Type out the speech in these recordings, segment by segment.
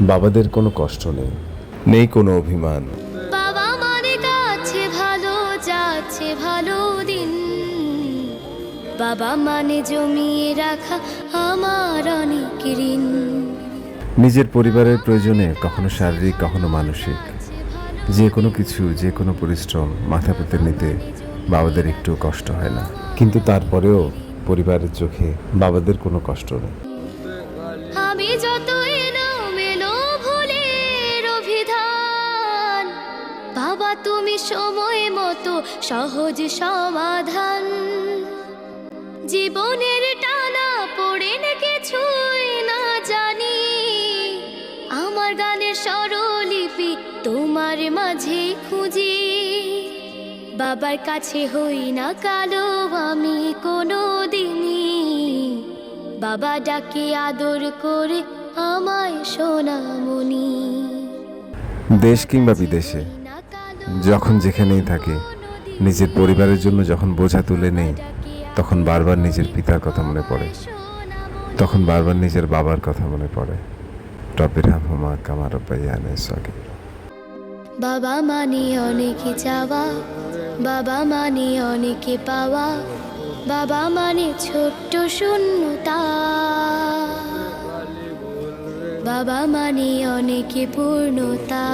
বাবাদের কোনো কষ্ট নেই। নেই কোনো অভিমান। বাবা মানে কাছে ভালো যাচ্ছে ভালো দিন। বাবা মানে জমিয়ে রাখা আমার অনেক ঋণ। নিজের পরিবারের প্রয়োজনে কখনো শারীরিক কখনো মানসিক। যে কোনো কিছু যে কোনো পরিশ্রম মাথা পেতে নিতে বাবাদের একটু কষ্ট হয় না। কিন্তু তারপরেও পরিবারের চোখে বাবাদের কোনো কষ্ট নেই। বাবা তুমি সময় মতো সহজ সমাধান। জীবনের টানা পড়ে না কিছুই না জানি। আমার গানের স্বরলিপি তোমার মাঝে খুঁজি। বাবার কাছে হই না কালো আমি কোনো দিনই বাবা ডাকে আদর করে আমায় সোনামণি। দেশ কিংবা বিদেশে যখন যেখানেই থাকে, নিজের পরিবারের জন্য যখন বোঝা তুলে নেই, তখন বারবার নিজের পিতার কথা মনে পড়ে। তখন বারবার নিজের বাবার কথা মনে পড়ে। রব্বির হামহুমা কামা রব্বাইয়ানে সগীর। বাবা মানে অনেকে চাওয়া, বাবা মানে অনেকে পাওয়া, বাবা মানে ছোট্ট শূন্যতা। বাবা মানে অনেকে পূর্ণতা।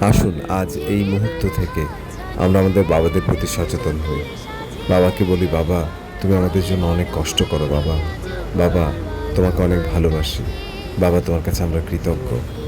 আসুন, আজ এই মুহূর্ত থেকে আমরা আমাদের বাবাদের প্রতি সচেতন হই। বাবাকে বলি, বাবা, তুমি আমাদের জন্য অনেক কষ্ট করো, বাবা। বাবা, তোমাকে অনেক ভালোবাসি। বাবা, তোমার কাছে আমরা কৃতজ্ঞ।